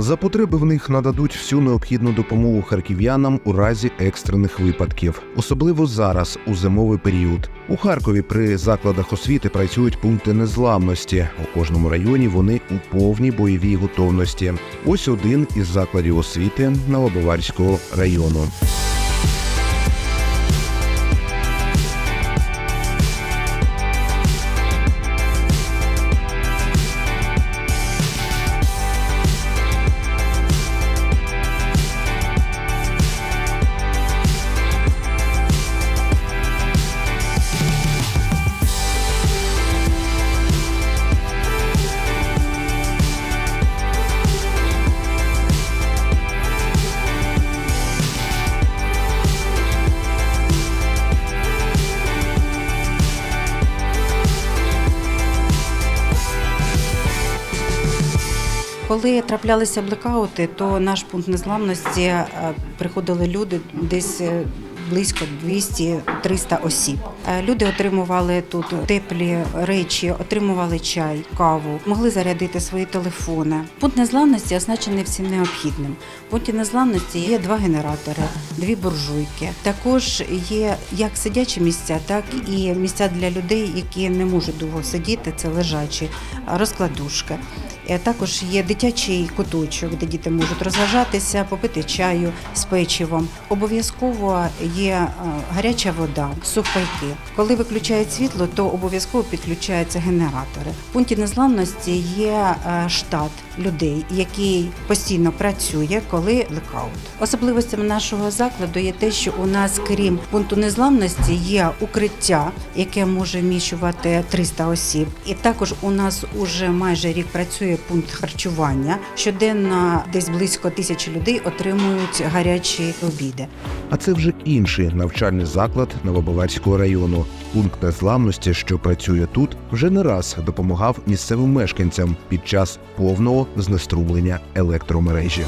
За потреби в них нададуть всю необхідну допомогу харків'янам у разі екстрених випадків, особливо зараз, у зимовий період. У Харкові при закладах освіти працюють пункти незламності. У кожному районі вони у повній бойовій готовності. Ось один із закладів освіти Новобаварського району. Коли траплялися блекаути, то наш пункт незламності е, приходили люди десь. е, Близько 200-300 осіб. Е, Люди отримували тут теплі речі, отримували чай, каву, могли зарядити свої телефони. Пункт незламності означений всім необхідним. В пункті незламності є два генератори, дві буржуйки. Також є як сидячі місця, так і місця для людей, які не можуть довго сидіти. Це лежачі розкладушки. Е, Також є дитячий куточок, де діти можуть розважатися, попити чаю з печивом. Обов'язково є е, гаряча вода, сухпайки. Коли виключають світло, то обов'язково підключаються генератори. В пункті незламності є е, штат людей, який постійно працює, коли блекаут. Особливостями нашого закладу є те, що у нас, крім пункту незламності, є укриття, яке може вміщувати 300 осіб. І також у нас уже майже рік працює пункт харчування. Щоденно десь близько тисячі людей отримують гарячі обіди. А це вже інший навчальний заклад Новобаварського району. Пункт незламності, що працює тут, вже не раз допомагав місцевим мешканцям під час повного знеструмлення електромережі.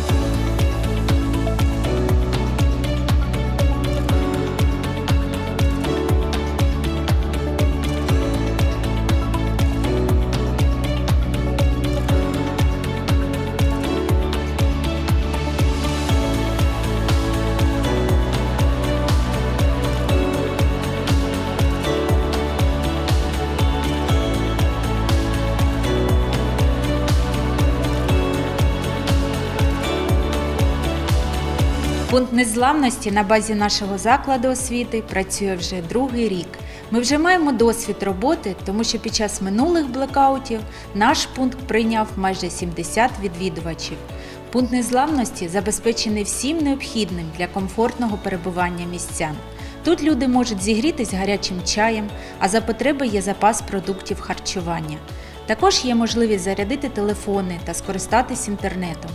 Пункт незламності на базі нашого закладу освіти працює вже другий рік. Ми вже маємо досвід роботи, тому що під час минулих блекаутів наш пункт прийняв майже 70 відвідувачів. Пункт незламності забезпечений всім необхідним для комфортного перебування містян. Тут люди можуть зігрітись гарячим чаєм, а за потреби є запас продуктів харчування. Також є можливість зарядити телефони та скористатись інтернетом.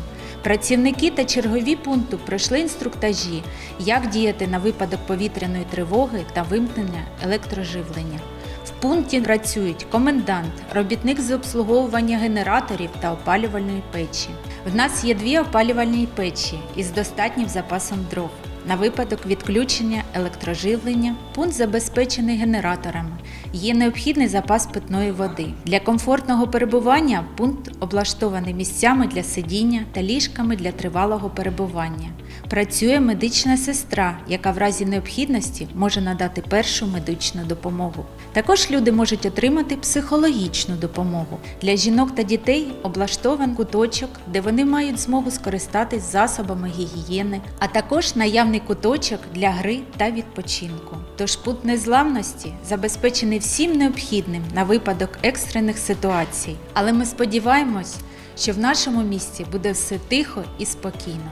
Працівники та чергові пункту пройшли інструктажі, як діяти на випадок повітряної тривоги та вимкнення електроживлення. В пункті працюють комендант, робітник з обслуговування генераторів та опалювальної печі. В нас є дві опалювальні печі із достатнім запасом дров. На випадок відключення електроживлення пункт забезпечений генераторами. Є необхідний запас питної води. Для комфортного перебування пункт облаштований місцями для сидіння та ліжками для тривалого перебування. Працює медична сестра, яка в разі необхідності може надати першу медичну допомогу. Також люди можуть отримати психологічну допомогу. Для жінок та дітей облаштований куточок, де вони мають змогу скористатись засобами гігієни, а також наявний куточок для гри та відпочинку. Тож пункт незламності забезпечений всім необхідним на випадок екстрених ситуацій. Але ми сподіваємось, що в нашому місті буде все тихо і спокійно.